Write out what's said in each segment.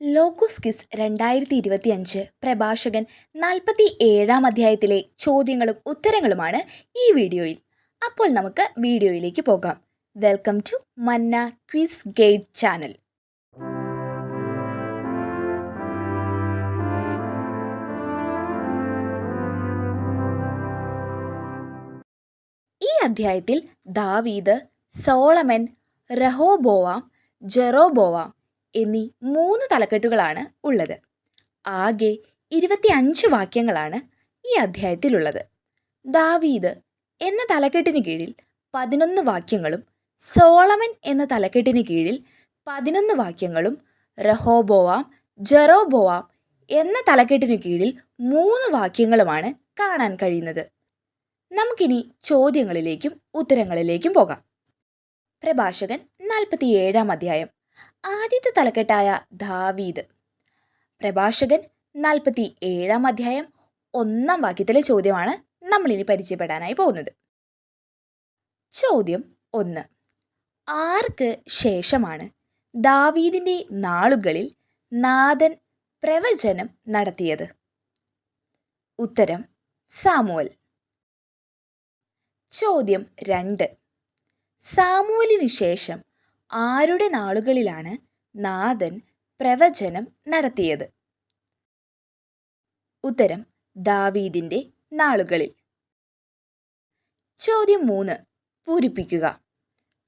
Logos kiss രണ്ടായിരത്തി ഇരുപത്തിയഞ്ച് പ്രഭാഷകൻ നാൽപ്പത്തി ഏഴാം അധ്യായത്തിലെ ചോദ്യങ്ങളും ഉത്തരങ്ങളുമാണ് ഈ വീഡിയോയിൽ. അപ്പോൾ നമുക്ക് വീഡിയോയിലേക്ക് പോകാം. Welcome to Manna quiz gate channel. ഈ അധ്യായത്തിൽ ദാവീദ് സോളമൻ റഹോബോവാം ജെറോബോവാം എന്നീ മൂന്ന് തലക്കെട്ടുകളാണ് ഉള്ളത്. ആകെ ഇരുപത്തി അഞ്ച് വാക്യങ്ങളാണ് ഈ അധ്യായത്തിലുള്ളത്. ദാവീദ് എന്ന തലക്കെട്ടിന് കീഴിൽ പതിനൊന്ന് വാക്യങ്ങളും സോളമൻ എന്ന തലക്കെട്ടിന് കീഴിൽ പതിനൊന്ന് വാക്യങ്ങളും റഹോബോവാം ജെറോബോവാം എന്ന തലക്കെട്ടിന് കീഴിൽ മൂന്ന് വാക്യങ്ങളുമാണ് കാണാൻ കഴിയുന്നത്. നമുക്കിനി ചോദ്യങ്ങളിലേക്കും ഉത്തരങ്ങളിലേക്കും പോകാം. പ്രഭാഷകൻ നാൽപ്പത്തിയേഴാം അധ്യായം. ആദ്യത്തെ തലക്കെട്ടായ ദാവീദ്. പ്രഭാഷകൻ നാൽപ്പത്തി ഏഴാം അധ്യായം ഒന്നാം വാക്യത്തിലെ ചോദ്യമാണ് നമ്മളിനി പരിചയപ്പെടാനായി പോകുന്നത്. ചോദ്യം ഒന്ന്. ആർക്ക് ശേഷമാണ് ദാവീദിന്റെ നാളുകളിൽ നാഥൻ പ്രവചനം നടത്തിയത്? ഉത്തരം സാമുവൽ. ചോദ്യം രണ്ട്. സാമുവലിന് ശേഷം ആരുടെ നാളുകളിലാണ് നാഥൻ പ്രവചനം നടത്തിയത്? ഉത്തരം ദാവീദിന്റെ നാളുകളിൽ. ചോദ്യം മൂന്ന്. പൂരിപ്പിക്കുക.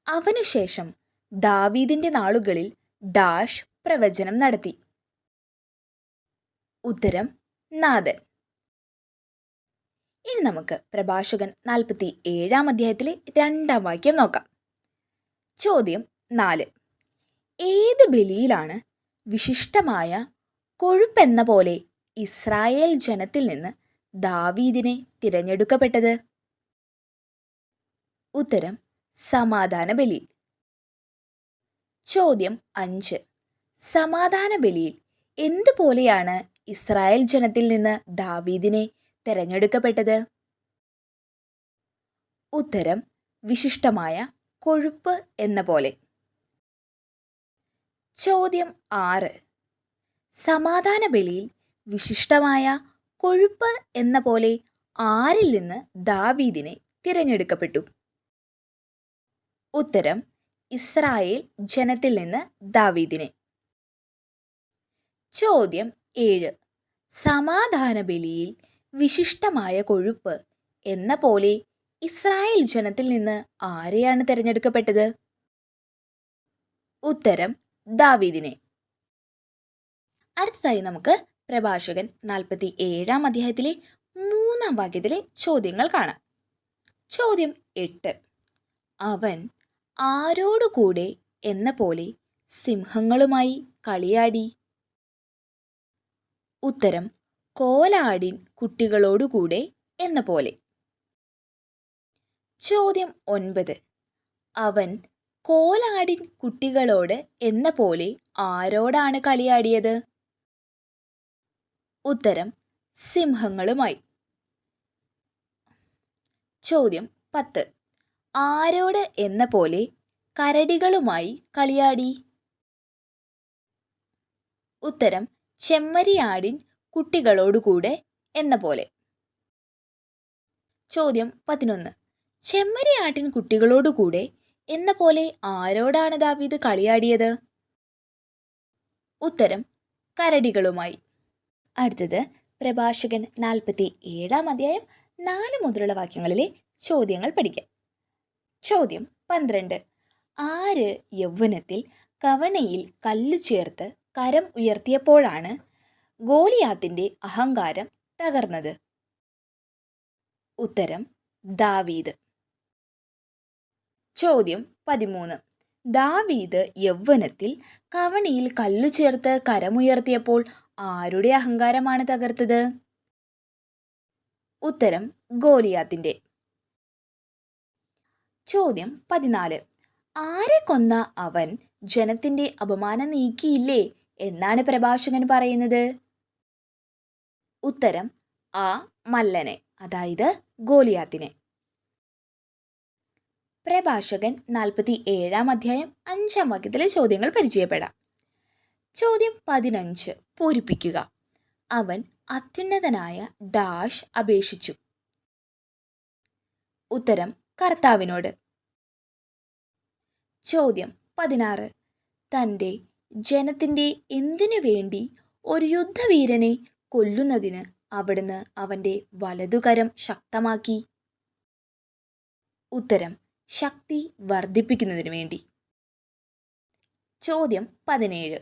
അവനുശേഷം ദാവീദിന്റെ നാളുകളിൽ ഡാഷ് പ്രവചനം നടത്തി. ഉത്തരം നാഥൻ. ഇനി നമുക്ക് പ്രഭാഷകൻ നാൽപ്പത്തി ഏഴാം അധ്യായത്തിലെ രണ്ടാം വാക്യം നോക്കാം. ചോദ്യം നാല്. ഏത് ബലിയിലാണ് വിശിഷ്ടമായ കൊഴുപ്പെന്ന പോലെ ഇസ്രായേൽ ജനത്തിൽ നിന്ന് ദാവീദിനെ തിരഞ്ഞെടുക്കപ്പെട്ടത്? ഉത്തരം സമാധാന ബലി ചോദ്യം അഞ്ച്. സമാധാന ബലിയിൽ എന്തുപോലെയാണ് ഇസ്രായേൽ ജനത്തിൽ നിന്ന് ദാവീദിനെ തിരഞ്ഞെടുക്കപ്പെട്ടത്? ഉത്തരം വിശിഷ്ടമായ കൊഴുപ്പ് എന്ന പോലെ. ചോദ്യം ആറ്. സമാധാന ബലിയിൽ വിശിഷ്ടമായ കൊഴുപ്പ് എന്ന പോലെ ആരിൽ നിന്ന് ദാവീദിനെ തിരഞ്ഞെടുക്കപ്പെട്ടു? ഉത്തരം ഇസ്രായേൽ ജനത്തിൽ നിന്ന് ദാവീദിനെ. ചോദ്യം ഏഴ്. സമാധാന ബലിയിൽ വിശിഷ്ടമായ കൊഴുപ്പ് എന്ന പോലെ ഇസ്രായേൽ ജനത്തിൽ നിന്ന് ആരെയാണ് തിരഞ്ഞെടുക്കപ്പെട്ടത്? ഉത്തരം ദാവീദിനെ. അടുത്തതായി നമുക്ക് പ്രഭാഷകൻ നാൽപ്പത്തി ഏഴാം അധ്യായത്തിലെ മൂന്നാം വാക്യത്തിലെ ചോദ്യങ്ങൾ കാണാം. ചോദ്യം എട്ട്. അവൻ ആരോടുകൂടെ എന്ന പോലെ സിംഹങ്ങളുമായി കളിയാടി. ഉത്തരം കോലാടിൻ കുട്ടികളോടുകൂടെ എന്ന പോലെ. ചോദ്യം ഒൻപത്. അവൻ കോലാടിൻ കുട്ടികളോട് എന്ന പോലെ ആരോടാണ് കളിയാടിയത്? ഉത്തരം സിംഹങ്ങളുമായി. ചോദ്യം പത്ത്. ആരോട് എന്ന പോലെ കരടികളുമായി കളിയാടി? ഉത്തരം ചെമ്മരിയാടിൻ കുട്ടികളോടുകൂടെ എന്ന പോലെ. ചോദ്യം പതിനൊന്ന്. ചെമ്മരിയാട്ടിൻ കുട്ടികളോടുകൂടെ എന്ന പോലെ ആരോടാണ് ദാവീദ് കളിയാടിയത്? ഉത്തരം കരടികളുമായി. അടുത്തത് പ്രഭാഷകൻ നാൽപ്പത്തി ഏഴാം അധ്യായം നാല് മുതലുള്ള വാക്യങ്ങളിലെ ചോദ്യങ്ങൾ പഠിക്കാം. ചോദ്യം പന്ത്രണ്ട്. ആര് യൗവനത്തിൽ കവണയിൽ കല്ലു ചേർത്ത് കരം ഉയർത്തിയപ്പോഴാണ് ഗോലിയാത്തിന്റെ അഹങ്കാരം തകർന്നത്? ഉത്തരം ദാവീദ്. ചോദ്യം പതിമൂന്ന്. ദാവീദ് യൗവനത്തിൽ കവണിയിൽ കല്ലു ചേർത്ത് കരമുയർത്തിയപ്പോൾ ആരുടെ അഹങ്കാരമാണ് തകർത്തത്? ഉത്തരം ഗോലിയാത്തിന്റെ ചോദ്യം പതിനാല്. ആരെ കൊന്ന അവൻ ജനത്തിന്റെ അപമാനം നീക്കിയില്ലേ എന്നാണ് പ്രഭാഷകൻ പറയുന്നത്? ഉത്തരം ആ മല്ലനെ അതായത് ഗോലിയാത്തിനെ. പ്രഭാഷകൻ നാൽപ്പത്തി ഏഴാം അധ്യായം അഞ്ചാം വാക്യത്തിലെ ചോദ്യങ്ങൾ പരിചയപ്പെടാം. ചോദ്യം പതിനഞ്ച്. പൂരിപ്പിക്കുക. അവൻ അത്യുന്നതനായ ഡാഷ് അപേക്ഷിച്ചു. ഉത്തരം കർത്താവിനോട്. ചോദ്യം പതിനാറ്. തന്റെ ജനത്തിന്റെ എന്തിനു വേണ്ടി ഒരു യുദ്ധവീരനെ കൊല്ലുന്നതിന് അവിടുന്ന് അവന്റെ വലതുകരം ശക്തമാക്കി? ഉത്തരം ശക്തി വർദ്ധിപ്പിക്കുന്നതിനു വേണ്ടി. ചോദ്യം പതിനേഴ്.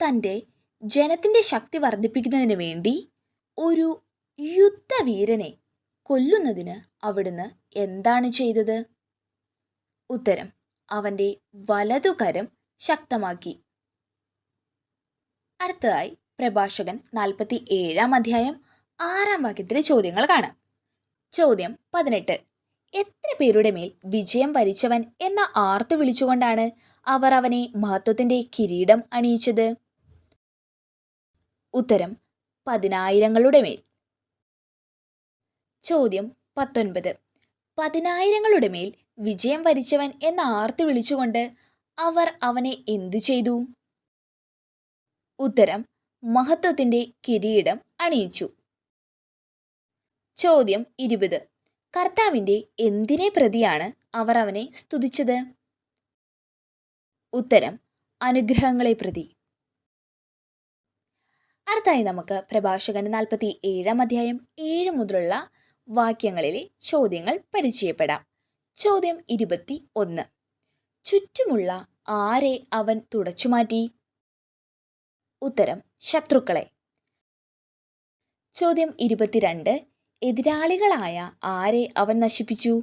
തന്റെ ജനത്തിന്റെ ശക്തി വർദ്ധിപ്പിക്കുന്നതിന് വേണ്ടി ഒരു യുദ്ധവീരനെ കൊല്ലുന്നതിന് അവിടുന്ന് എന്താണ് ചെയ്തത്? ഉത്തരം അവന്റെ വലതുകരം ശക്തമാക്കി. അടുത്തതായി പ്രഭാഷകൻ നാൽപ്പത്തി ഏഴാം അധ്യായം ആറാം വാക്യത്തിലെ ചോദ്യങ്ങൾ കാണാം. ചോദ്യം പതിനെട്ട്. എത്ര പേരുടെ മേൽ വിജയം വരിച്ചവൻ എന്ന ആർത്ത് വിളിച്ചുകൊണ്ടാണ് അവർ അവനെ മഹത്വത്തിന്റെ കിരീടം അണിയിച്ചത്. ഉത്തരം പതിനായിരങ്ങളുടെ മേൽ. ചോദ്യം പത്തൊൻപത്. പതിനായിരങ്ങളുടെ മേൽ വിജയം വരിച്ചവൻ എന്ന ആർത്ത് വിളിച്ചുകൊണ്ട് അവർ അവനെ എന്തു ചെയ്തു? ഉത്തരം മഹത്വത്തിന്റെ കിരീടം അണിയിച്ചു. ചോദ്യം ഇരുപത്. കർത്താവിന്റെ എന്തിനെ പ്രതിയാണ് അവർ അവനെ സ്തുതിച്ചത്? ഉത്തരം അനുഗ്രഹങ്ങളെ പ്രതി. അടുത്തായി നമുക്ക് പ്രഭാഷകൻ നാൽപ്പത്തി ഏഴാം അധ്യായം ഏഴ് മുതലുള്ള വാക്യങ്ങളിലെ ചോദ്യങ്ങൾ പരിചയപ്പെടാം. ചോദ്യം ഇരുപത്തി ഒന്ന് ചുറ്റുമുള്ള ആരെ അവൻ തുടച്ചുമാറ്റി? ഉത്തരം ശത്രുക്കളെ. ചോദ്യം ഇരുപത്തിരണ്ട്. എതിരാളികളായ ആരെ അവൻ നശിപ്പിച്ചു?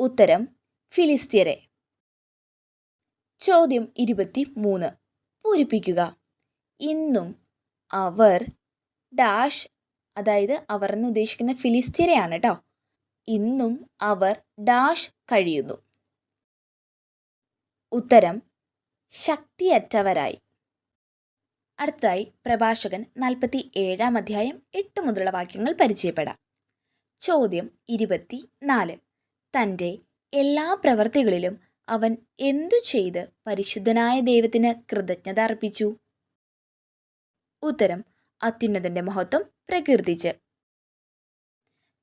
ഉത്തരം ഫിലിസ്തീരെ ചോദ്യം ഇരുപത്തി മൂന്ന് പൂരിപ്പിക്കുക. ഇന്നും അവർ ഡാഷ് അതായത് അവർ എന്ന് ഉദ്ദേശിക്കുന്ന ഫിലിസ്തീനയാണ് കേട്ടോ ഇന്നും അവർ ഡാഷ് കഴിയുന്നു. ഉത്തരം ശക്തിയറ്റവരായി. അടുത്തതായി പ്രഭാഷകൻ നാൽപ്പത്തി ഏഴാം അധ്യായം എട്ട് മുതലുള്ള വാക്യങ്ങൾ പരിചയപ്പെടാം. ചോദ്യം ഇരുപത്തി നാല് തന്റെ എല്ലാ പ്രവൃത്തികളിലും അവൻ എന്തു ചെയ്ത് പരിശുദ്ധനായ ദൈവത്തിന് കൃതജ്ഞത അർപ്പിച്ചു? ഉത്തരം അത്യുന്നതന്റെ മഹത്വം പ്രകീർത്തിച്ച്.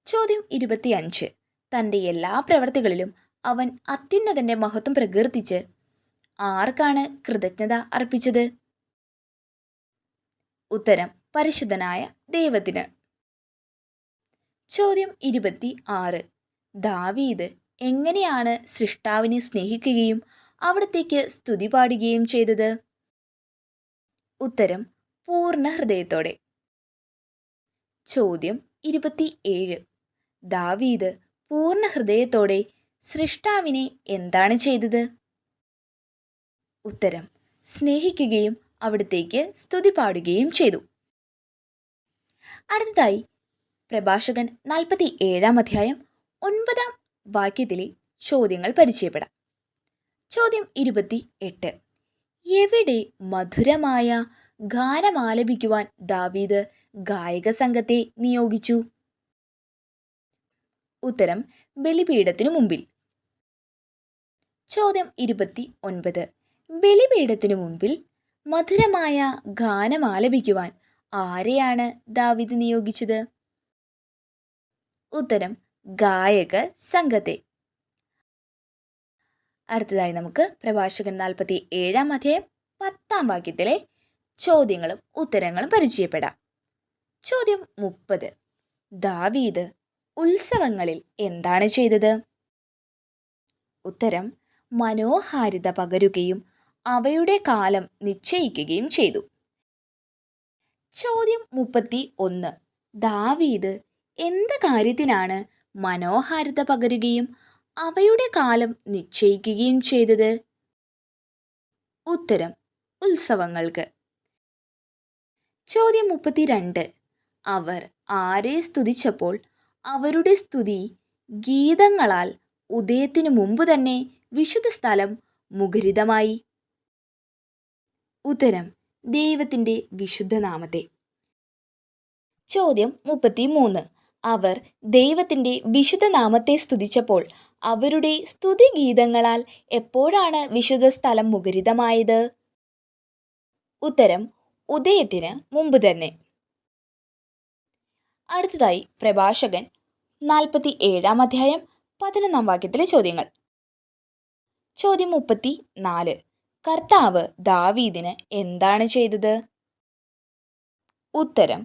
ചോദ്യം ഇരുപത്തിയഞ്ച്. തന്റെ എല്ലാ പ്രവൃത്തികളിലും അവൻ അത്യുന്നതന്റെ മഹത്വം പ്രകീർത്തിച്ച്. ആർക്കാണ് കൃതജ്ഞത അർപ്പിച്ചത്? ഉത്തരം പരിശുദ്ധനായ ദൈവത്തിന്. ചോദ്യം ഇരുപത്തി ആറ് ദാവീദ് എങ്ങനെയാണ് സൃഷ്ടാവിനെ സ്നേഹിക്കുകയും അവിടത്തേക്ക് സ്തുതി പാടുകയും ചെയ്തത്? ഉത്തരം പൂർണ ഹൃദയത്തോടെ. ചോദ്യം ഇരുപത്തി ഏഴ് ദാവീദ് പൂർണ ഹൃദയത്തോടെ സൃഷ്ടാവിനെ എന്താണ് ചെയ്തത്? ഉത്തരം സ്നേഹിക്കുകയും അവിടത്തേക്ക് സ്തുതി പാടുകയും ചെയ്തു. അടുത്തതായി പ്രഭാഷകൻ നാൽപ്പത്തി ഏഴാം അധ്യായം ഒൻപതാം വാക്യത്തിലെ ചോദ്യങ്ങൾ പരിചയപ്പെടാം. ചോദ്യം ഇരുപത്തി എട്ട് എവിടെ മധുരമായ ഗാനം ആലപിക്കുവാൻ ദാവീദ് ഗായക സംഘത്തെ നിയോഗിച്ചു? ഉത്തരം ബലിപീഠത്തിനു മുമ്പിൽ. ചോദ്യം ഇരുപത്തി ഒൻപത് ബലിപീഠത്തിനു മുമ്പിൽ മധുരമായ ഗാനം ആലപിക്കുവാൻ ആരെയാണ് ദാവിദ് നിയോഗിച്ചത്? ഉത്തരം ഗായക സംഘത്തെ. അടുത്തതായി നമുക്ക് പ്രഭാഷകൻ നാൽപ്പത്തി ഏഴാം അധ്യായം പത്താം വാക്യത്തിലെ ചോദ്യങ്ങളും ഉത്തരങ്ങളും പരിചയപ്പെടാം. ചോദ്യം മുപ്പത്. ദാവീദ് ഉത്സവങ്ങളിൽ എന്താണ് ചെയ്തത്? ഉത്തരം മനോഹാരിത പകരുകയും അവയുടെ കാലം നിശ്ചയിക്കുകയും ചെയ്തു. ചോദ്യം മുപ്പത്തി ഒന്ന് ദാവീദ് എന്ത് കാര്യത്തിനാണ് മനോഹാരിത പകരുകയും അവയുടെ കാലം നിശ്ചയിക്കുകയും ചെയ്തത്? ഉത്തരം ഉത്സവങ്ങൾക്ക്. ചോദ്യം മുപ്പത്തിരണ്ട്. അവർ ആരെ സ്തുതിച്ചപ്പോൾ അവരുടെ സ്തുതി ഗീതങ്ങളാൽ ഉദയത്തിനു മുമ്പ് തന്നെ വിശുദ്ധ സ്ഥലം മുഖരിതമായി. ഉത്തരം ദൈവത്തിന്റെ വിശുദ്ധനാമത്തെ. ചോദ്യം മുപ്പത്തി മൂന്ന് അവർ ദൈവത്തിന്റെ വിശുദ്ധനാമത്തെ സ്തുതിച്ചപ്പോൾ അവരുടെ സ്തുതിഗീതങ്ങളാൽ എപ്പോഴാണ് വിശുദ്ധ സ്ഥലം മുഖരിതമായത്? ഉത്തരം ഉദയത്തിന് മുമ്പ് തന്നെ. അടുത്തതായി പ്രഭാഷകൻ നാൽപ്പത്തി ഏഴാം അധ്യായം പതിനൊന്നാം വാക്യത്തിലെ ചോദ്യങ്ങൾ. ചോദ്യം മുപ്പത്തി നാല് കർത്താവ് ദാവീദിന് എന്താണ് ചെയ്തത്? ഉത്തരം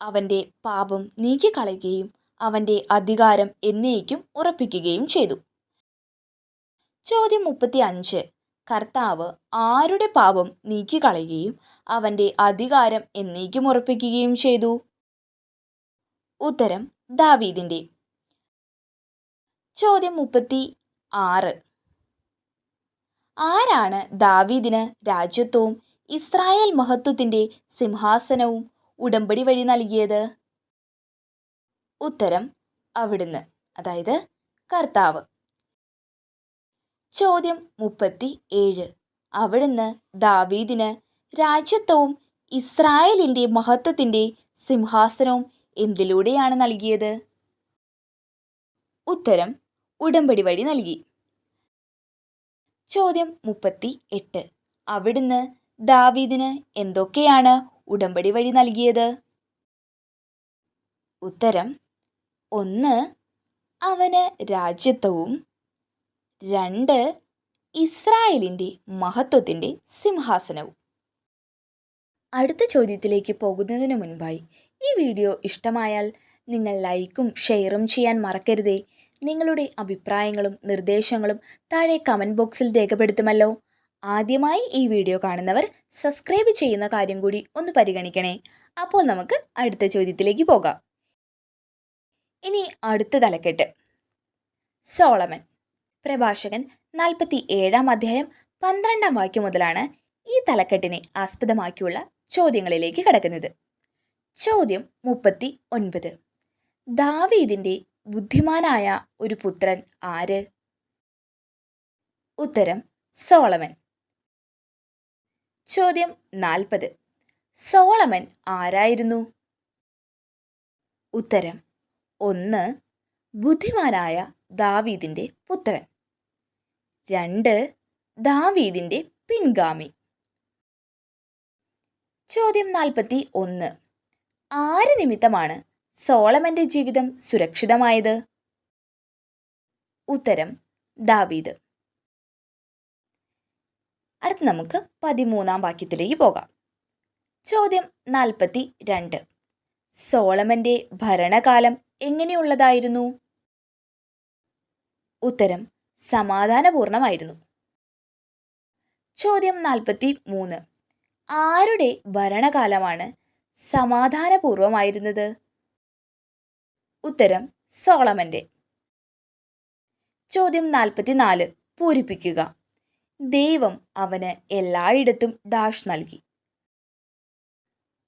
അവന്റെ പാപം നീക്കിക്കളയുകയും അവന്റെ അധികാരം എന്നേക്കും ഉറപ്പിക്കുകയും ചെയ്തു. ചോദ്യം മുപ്പത്തി അഞ്ച് കർത്താവ് ആരുടെ പാപം നീക്കിക്കളയുകയും അവന്റെ അധികാരം എന്നേക്കും ഉറപ്പിക്കുകയും ചെയ്തു? ഉത്തരം ദാവീദിന്റെ ചോദ്യം മുപ്പത്തി ആറ് ആരാണ് ദാവീദിന് രാജ്യത്വവും ഇസ്രായേൽ മഹത്വത്തിന്റെ സിംഹാസനവും ഉടമ്പടി വഴി നൽകിയത്? ഉത്തരം അവിടുന്ന് അതായത് കർത്താവ്. ചോദ്യം മുപ്പത്തി ഏഴ് അവിടുന്ന് ദാവീദിന് രാജ്യത്വവും ഇസ്രായേലിന്റെ മഹത്വത്തിന്റെ സിംഹാസനവും എന്തിലൂടെയാണ് നൽകിയത്? ഉത്തരം ഉടമ്പടി വഴി നൽകി. ചോദ്യം മുപ്പത്തി എട്ട് അവിടുന്ന് ദാവീദിന് എന്തൊക്കെയാണ് ഉടമ്പടി വഴി നൽകിയത്? ഉത്തരം ഒന്ന് അവന് രാജ്യത്വവും രണ്ട് ഇസ്രായേലിന്റെ മഹത്വത്തിന്റെ സിംഹാസനവും. അടുത്ത ചോദ്യത്തിലേക്ക് പോകുന്നതിന് മുൻപായി ഈ വീഡിയോ ഇഷ്ടമായാൽ നിങ്ങൾ ലൈക്കും ഷെയറും ചെയ്യാൻ മറക്കരുതേ. നിങ്ങളുടെ അഭിപ്രായങ്ങളും നിർദ്ദേശങ്ങളും താഴെ കമന്റ് ബോക്സിൽ രേഖപ്പെടുത്തുമല്ലോ. ആദ്യമായി ഈ വീഡിയോ കാണുന്നവർ സബ്സ്ക്രൈബ് ചെയ്യുന്ന കാര്യം കൂടി ഒന്ന് പരിഗണിക്കണേ. അപ്പോൾ നമുക്ക് അടുത്ത ചോദ്യത്തിലേക്ക് പോകാം. ഇനി അടുത്ത തലക്കെട്ട്. സോളമൻ പ്രഭാഷകൻ നാൽപ്പത്തി ഏഴാം അധ്യായം പന്ത്രണ്ടാം വാക്യം മുതലാണ് ഈ തലക്കെട്ടിനെ ആസ്പദമാക്കിയുള്ള ചോദ്യങ്ങളിലേക്ക് കടക്കുന്നത്. ചോദ്യം മുപ്പത്തി ഒൻപത് ദാവീദിന്റെ ബുദ്ധിമാനായ ഒരു പുത്രൻ ആര്? ഉത്തരം സോളമൻ. ചോദ്യം നാൽപ്പത്. സോളമൻ ആരായിരുന്നു? ഉത്തരം ഒന്ന് ബുദ്ധിമാനായ ദാവീദിന്റെ പുത്രൻ. രണ്ട് ദാവീദിന്റെ പിൻഗാമി. ചോദ്യം നാൽപ്പത്തി ഒന്ന്. ആര് നിമിത്തമാണ് സോളമന്റെ ജീവിതം സുരക്ഷിതമായത്? ഉത്തരം ദാവീദ്. അടുത്ത് നമുക്ക് പതിമൂന്നാം വാക്യത്തിലേക്ക് പോകാം. ചോദ്യം നാൽപ്പത്തി രണ്ട് സോളമന്റെ ഭരണകാലം എങ്ങനെയുള്ളതായിരുന്നു? ഉത്തരം സമാധാനപൂർണമായിരുന്നു. ചോദ്യം നാൽപ്പത്തി മൂന്ന് ആരുടെ ഭരണകാലമാണ് സമാധാനപൂർവമായിരുന്നത് ഉത്തരം സോളമന്റെ ചോദ്യം നാൽപ്പത്തിനാല്. പൂരിപ്പിക്കുക. ദൈവം അവന് എല്ലായിടത്തും ഡാഷ് നൽകി.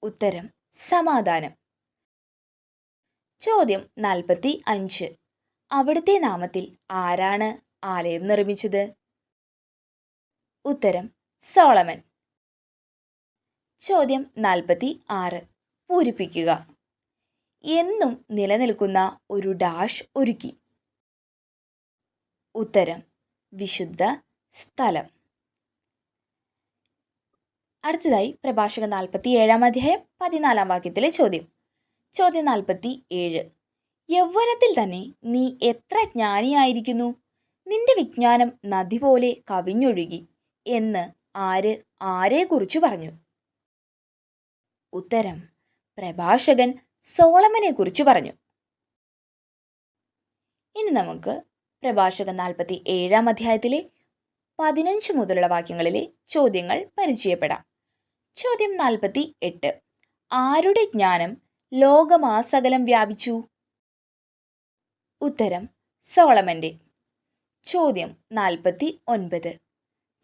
ഉത്തരം സമാധാനം. ചോദ്യം നാൽപ്പത്തി അഞ്ച് അവിടുത്തെ നാമത്തിൽ ആരാണ് ആലയം നിർമ്മിച്ചത്? ഉത്തരം സോളമൻ. ചോദ്യം നാൽപ്പത്തി ആറ് പൂരിപ്പിക്കുക. എന്നും നിലനിൽക്കുന്ന ഒരു ഡാഷ് ഒരുക്കി. ഉത്തരം. വിശുദ്ധ സ്ഥലം. അടുത്തതായി പ്രഭാഷക നാൽപ്പത്തി ഏഴാം അധ്യായം പതിനാലാം വാക്യത്തിലെ ചോദ്യം. ചോദ്യം നാൽപ്പത്തി ഏഴ് യൗവനത്തിൽ തന്നെ നീ എത്ര ജ്ഞാനിയായിരിക്കുന്നു? നിന്റെ വിജ്ഞാനം നദി പോലെ കവിഞ്ഞൊഴുകി എന്ന് ആര് ആരെക്കുറിച്ച് പറഞ്ഞു? ഉത്തരം. പ്രഭാഷകൻ സോളമനെ കുറിച്ച് പറഞ്ഞു. ഇനി നമുക്ക് പ്രഭാഷക നാൽപ്പത്തി ഏഴാം അധ്യായത്തിലെ പതിനഞ്ച് മുതലുള്ള വാക്യങ്ങളിലെ ചോദ്യങ്ങൾ പരിചയപ്പെടാം. ചോദ്യം നാൽപ്പത്തി എട്ട് ആരുടെ ജ്ഞാനം ലോകമാസകലം വ്യാപിച്ചു? ഉത്തരം സോളമന്റെ. ചോദ്യം നാൽപ്പത്തി ഒൻപത്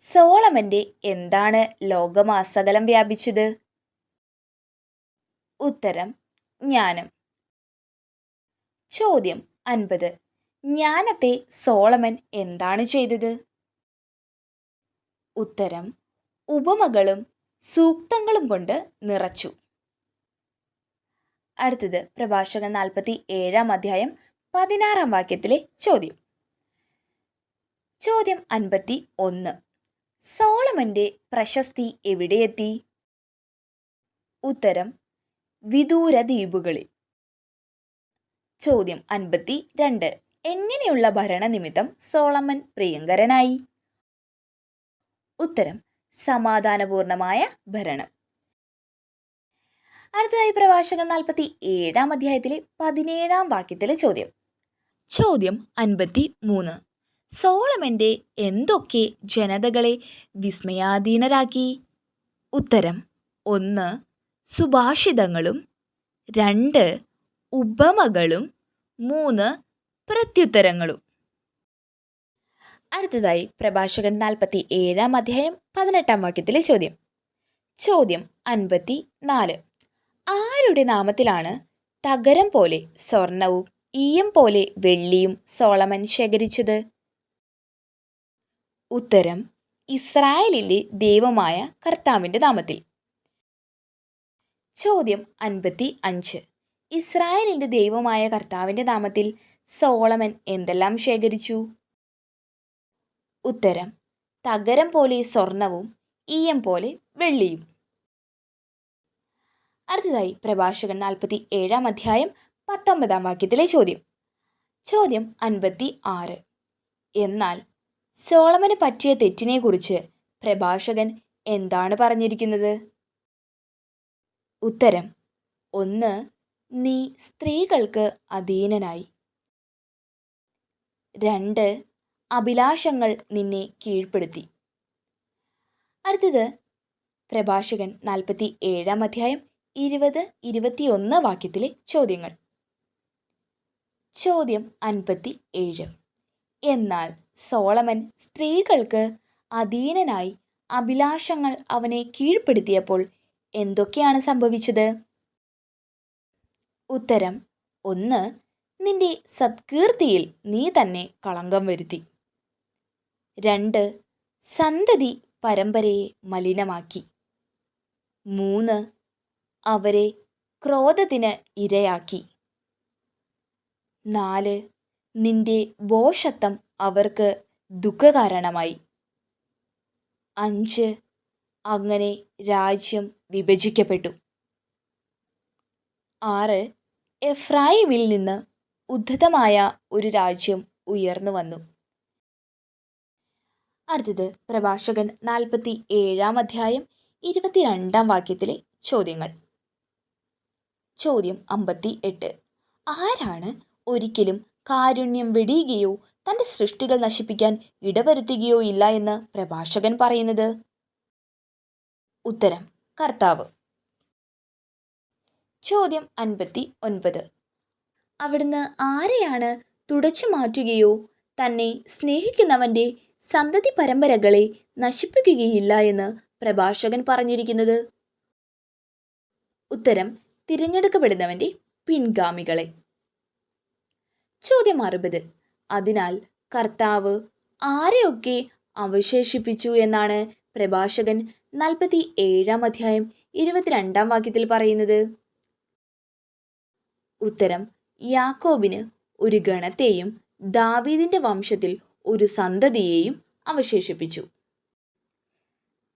സോളമന്റെ എന്താണ് ലോകമാസകലം വ്യാപിച്ചത്? ഉത്തരം ജ്ഞാനം. ചോദ്യം അൻപത്. ജ്ഞാനത്തെ സോളമൻ എന്താണ് ചെയ്തത്? ഉത്തരം ഉപമകളും സൂക്തങ്ങളും കൊണ്ട് നിറച്ചു. അടുത്തത് പ്രഭാഷകൻ നാൽപ്പത്തി ഏഴാം അധ്യായം പതിനാറാം വാക്യത്തിലെ ചോദ്യം. ചോദ്യം അൻപത്തി ഒന്ന് സോളമന്റെ പ്രശസ്തി എവിടെയെത്തി? ഉത്തരം വിദൂര ദ്വീപുകളിൽ ചോദ്യം അൻപത്തി രണ്ട് എങ്ങനെയുള്ള ഭരണനിമിത്തം സോളമൻ പ്രിയങ്കരനായി? ഉത്തരം സമാധാനപൂർണമായ ഭരണം. അടുത്തതായി പ്രഭാഷകൻ നാൽപ്പത്തി ഏഴാം അധ്യായത്തിലെ പതിനേഴാം വാക്യത്തിലെ ചോദ്യം. ചോദ്യം അൻപത്തി മൂന്ന് സോളമന്റെ എന്തൊക്കെ ജനതകളെ വിസ്മയാധീനരാക്കി? ഉത്തരം ഒന്ന് സുഭാഷിതങ്ങളും രണ്ട് ഉപമകളും മൂന്ന് പ്രത്യുത്തരങ്ങളും. അടുത്തതായി പ്രഭാഷകൻ നാൽപ്പത്തി ഏഴാം അധ്യായം പതിനെട്ടാം വാക്യത്തിലെ ചോദ്യം. ചോദ്യം അൻപത്തി നാല് ആരുടെ നാമത്തിലാണ് തകരം പോലെ സ്വർണവും ഈയം പോലെ വെള്ളിയും സോളമൻ ശേഖരിച്ചത്? ഉത്തരം ഇസ്രായേലിന്റെ ദൈവമായ കർത്താവിന്റെ നാമത്തിൽ. ചോദ്യം അൻപത്തി അഞ്ച് ഇസ്രായേലിന്റെ ദൈവമായ കർത്താവിന്റെ നാമത്തിൽ സോളമൻ എന്തെല്ലാം ശേഖരിച്ചു? ഉത്തരം തകരം പോലെ സ്വർണവും ഈയം പോലെ വെള്ളിയും. അടുത്തതായി പ്രഭാഷകൻ നാൽപ്പത്തി ഏഴാം അധ്യായം പത്തൊമ്പതാം വാക്യത്തിലെ ചോദ്യം. ചോദ്യം അൻപത്തി ആറ് എന്നാൽ സോളമന് പറ്റിയ തെറ്റിനെക്കുറിച്ച് പ്രഭാഷകൻ എന്താണ് പറഞ്ഞിരിക്കുന്നത്? ഉത്തരം. ഒന്ന് നീ സ്ത്രീകൾക്ക് അധീനനായി. രണ്ട് അഭിലാഷങ്ങൾ നിന്നെ കീഴ്പ്പെടുത്തി. അടുത്തത് പ്രഭാഷകൻ നാൽപ്പത്തി ഏഴാം അധ്യായം ഇരുപത് ഇരുപത്തിയൊന്ന് വാക്യത്തിലെ ചോദ്യങ്ങൾ. ചോദ്യം അൻപത്തി ഏഴ് എന്നാൽ സോളമൻ സ്ത്രീകൾക്ക് അധീനനായി അഭിലാഷങ്ങൾ അവനെ കീഴ്പ്പെടുത്തിയപ്പോൾ എന്തൊക്കെയാണ് സംഭവിച്ചത്? ഉത്തരം ഒന്ന് നിന്റെ സത്കീർത്തിയിൽ നീ തന്നെ കളങ്കം വരുത്തി. രണ്ട് സന്തതി പരമ്പരയെ മലിനമാക്കി. മൂന്ന് അവരെ ക്രോധത്തിന് ഇരയാക്കി. നാല് നിന്റെ ബോഷത്വം അവർക്ക് ദുഃഖകാരണമായി. അഞ്ച് അങ്ങനെ രാജ്യം വിഭജിക്കപ്പെട്ടു. ആറ്. എഫ്രായിമിൽ നിന്ന് ഉദ്ധതമായ ഒരു രാജ്യം ഉയർന്നു വന്നു. അടുത്തത് പ്രഭാഷകൻ നാൽപ്പത്തി ഏഴാം അധ്യായം ഇരുപത്തിരണ്ടാം വാക്യത്തിലെ ചോദ്യങ്ങൾ. ചോദ്യം അമ്പത്തി എട്ട് ആരാണ് ഒരിക്കലും കാരുണ്യം വെടിയുകയോ തന്റെ സൃഷ്ടികൾ നശിപ്പിക്കാൻ ഇടവരുത്തുകയോ ഇല്ല എന്ന് പ്രഭാഷകൻ പറയുന്നത്? ഉത്തരം. കർത്താവ്. ചോദ്യം അൻപത്തി ഒൻപത്. അവിടുന്ന് ആരെയാണ് തുടച്ചു മാറ്റുകയോ തന്നെ സ്നേഹിക്കുന്നവന്റെ സന്തതി പരമ്പരകളെ നശിപ്പിക്കുകയില്ല എന്ന് പ്രഭാഷകൻ പറഞ്ഞിരിക്കുന്നത്? ഉത്തരം തിരഞ്ഞെടുക്കപ്പെടുന്നവന്റെ പിൻഗാമികളെ. ചോദ്യം അറുപത്. അതിനാൽ കർത്താവ് ആരെയൊക്കെ അവശേഷിപ്പിച്ചു എന്നാണ് പ്രഭാഷകൻ നാൽപ്പത്തി ഏഴാം അധ്യായം ഇരുപത്തിരണ്ടാം വാക്യത്തിൽ പറയുന്നത്. ഉത്തരം യാക്കോബിന് ഒരു ഗണത്തെയും ദാവീദിന്റെ വംശത്തിൽ ഒരു സന്തതിയെയും അവശേഷിപ്പിച്ചു.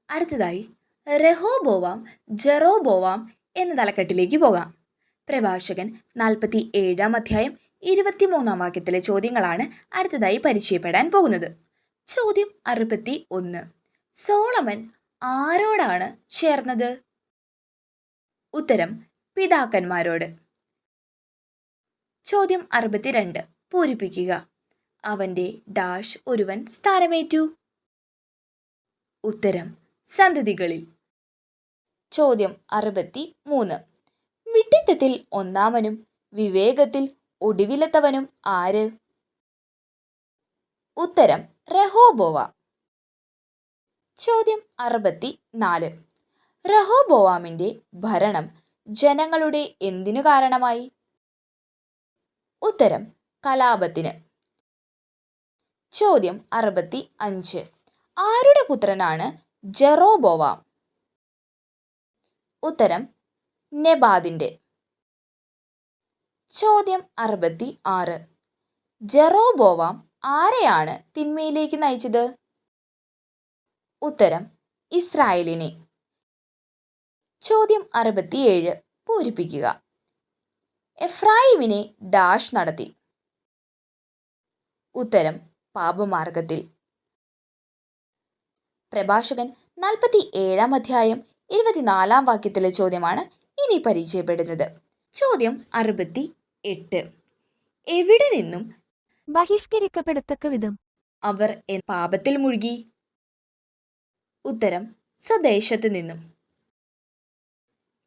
അടുത്തതായി റെഹോബോവാം ജെറോബോവാം എന്ന തലക്കെട്ടിലേക്ക് പോകാം. പ്രഭാഷകൻ നാൽപ്പത്തി ഏഴാം അധ്യായം ഇരുപത്തിമൂന്നാം വാക്യത്തിലെ ചോദ്യങ്ങളാണ് അടുത്തതായി പരിചയപ്പെടാൻ പോകുന്നത്. ചോദ്യം അറുപത്തി ഒന്ന് സോളമൻ ആരോടാണ് ചേർന്നത്? ഉത്തരം പിതാക്കന്മാരോട്. ചോദ്യം അറുപത്തിരണ്ട്. പൂരിപ്പിക്കുക. അവന്റെ ഡാഷ് ഒരുവൻ സ്ഥാനമേറ്റു. ഉത്തരം സന്തതികളിൽ. ചോദ്യം അറുപത്തി മൂന്ന് വിഡിത്തത്തിൽ ഒന്നാമനും വിവേകത്തിൽ ഒടുവിലത്തവനും ആര്? ഉത്തരം റഹോബോവ. ചോദ്യം അറുപത്തി നാല് റഹോബോവാമിന്റെ ഭരണം ജനങ്ങളുടെ എന്തിനു കാരണമായി? ഉത്തരം കലാപത്തിന്. ചോദ്യം അറുപത്തി അഞ്ച് ആരുടെ പുത്രനാണ് ജെറോബോവാം? ഉത്തരം നെബാദിന്റെ ചോദ്യം അറുപത്തി ആറ് ജെറോബോവാം ആരെയാണ് തിന്മയിലേക്ക് നയിച്ചത്? ഉത്തരം ഇസ്രായേലിനെ. ചോദ്യം അറുപത്തിയേഴ് പൂരിപ്പിക്കുക. എഫ്രായിമിനെ ഡാഷ് നടത്തി. ഉത്തരം പാപമാർഗത്തിൽ. പ്രഭാഷകൻ നാൽപ്പത്തി ഏഴാം അധ്യായം ഇരുപത്തിനാലാം വാക്യത്തിലെ ചോദ്യമാണ് ഇനി പരിചയപ്പെടുന്നത്. ചോദ്യം അറുപത്തി എട്ട് എവിടെ നിന്നും ബഹിഷ്കരിക്കപ്പെടത്തക്ക വിധം അവർ പാപത്തിൽ മുഴുകി? ഉത്തരം സ്വദേശത്ത് നിന്നും.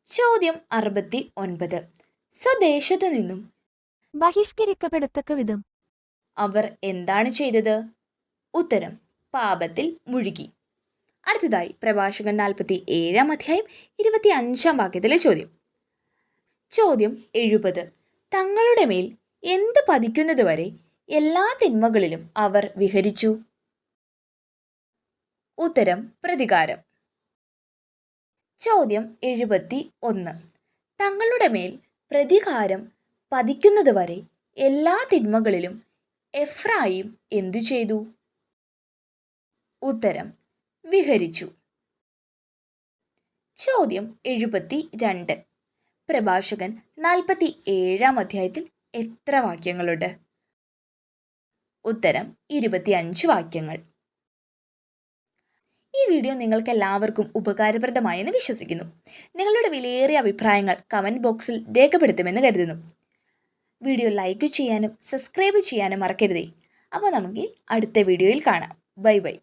ചോദ്യം അറുപത്തി ഒൻപത് സ്വദേശത്ത് നിന്നും. ബഹിഷ്കരിക്കപ്പെടത്തക്ക വിധം. അവർ എന്താണ് ചെയ്തത്? ഉത്തരം പാപത്തിൽ മുഴുകി. അടുത്തതായി പ്രഭാഷകൻ നാൽപ്പത്തി ഏഴാം അധ്യായം ഇരുപത്തി അഞ്ചാം വാക്യത്തിലെ ചോദ്യം. ചോദ്യം എഴുപത്. തങ്ങളുടെ മേൽ എന്ത് പതിക്കുന്നതുവരെ എല്ലാ തിന്മകളിലും അവർ വിഹരിച്ചു? ഉത്തരം പ്രതികാരം. ചോദ്യം എഴുപത്തി ഒന്ന് തങ്ങളുടെ മേൽ പ്രതികാരം പതിക്കുന്നതുവരെ എല്ലാ തിന്മകളിലും എഫ്രായിം എന്തു ചെയ്തു? ഉത്തരം വിഹരിച്ചു. ചോദ്യം എഴുപത്തി രണ്ട് പ്രഭാഷകൻ നാൽപ്പത്തി ഏഴാം അധ്യായത്തിൽ എത്ര വാക്യങ്ങളുണ്ട്? ഉത്തരം ഇരുപത്തിയഞ്ച് വാക്യങ്ങൾ. ഈ വീഡിയോ നിങ്ങൾക്ക് എല്ലാവർക്കും ഉപകാരപ്രദമായെന്ന് വിശ്വസിക്കുന്നു. നിങ്ങളുടെ വിലയേറിയ അഭിപ്രായങ്ങൾ കമന്റ് ബോക്സിൽ രേഖപ്പെടുത്തുമെന്ന് കരുതുന്നു. വീഡിയോ ലൈക്ക് ചെയ്യാനും സബ്സ്ക്രൈബ് ചെയ്യാനും മറക്കരുതേ. അപ്പോൾ നമുക്ക് അടുത്ത വീഡിയോയിൽ കാണാം. Bye bye.